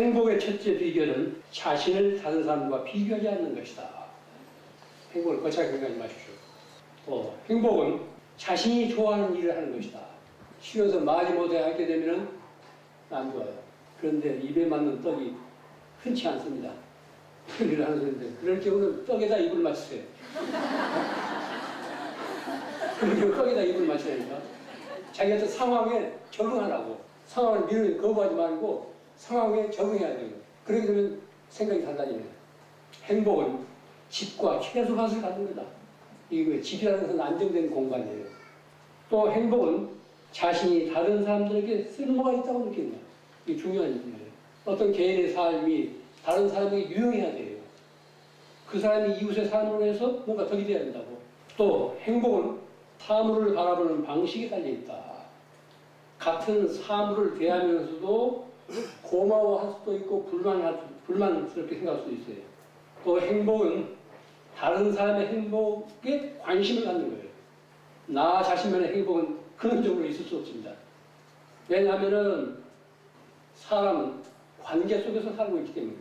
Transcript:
행복의 첫째 비결은 자신을 다른 사람과 비교하지 않는 것이다. 행복을 거창하게 생각하지 마십시오. 또 행복은 자신이 좋아하는 일을 하는 것이다. 쉬어서 말이 못해 하게 되면 안 좋아요. 그런데 입에 맞는 떡이 흔치 않습니다. 그 일을 하는 사람인데 그럴 경우는 떡에다 입을 맞추세요. 그럴 경우 떡에다 입을 맞추라니까. 자기 어떤 상황에 적응하라고. 상황을 미루는 거부하지 말고 상황에 적응해야 돼요. 그렇게 되면 생각이 달라지네요. 행복은 집과 최소한을 갖는 거다. 이거 집이라는 것은 안정된 공간이에요. 또 행복은 자신이 다른 사람들에게 쓸모가 있다고 느낀다. 이게 중요한 일이에요. 어떤 개인의 삶이 다른 사람에게 유용해야 돼요. 그 사람이 이웃의 삶으로 해서 뭔가 덕이 돼야 된다고. 또 행복은 사물을 바라보는 방식에 달려 있다. 같은 사물을 대하면서도 고마워할 수도 있고 불만할, 불만스럽게 생각할 수도 있어요. 또 행복은 다른 사람의 행복에 관심을 갖는 거예요. 나 자신만의 행복은 근원적으로 있을 수 없습니다. 왜냐하면은 사람은 관계 속에서 살고 있기 때문에.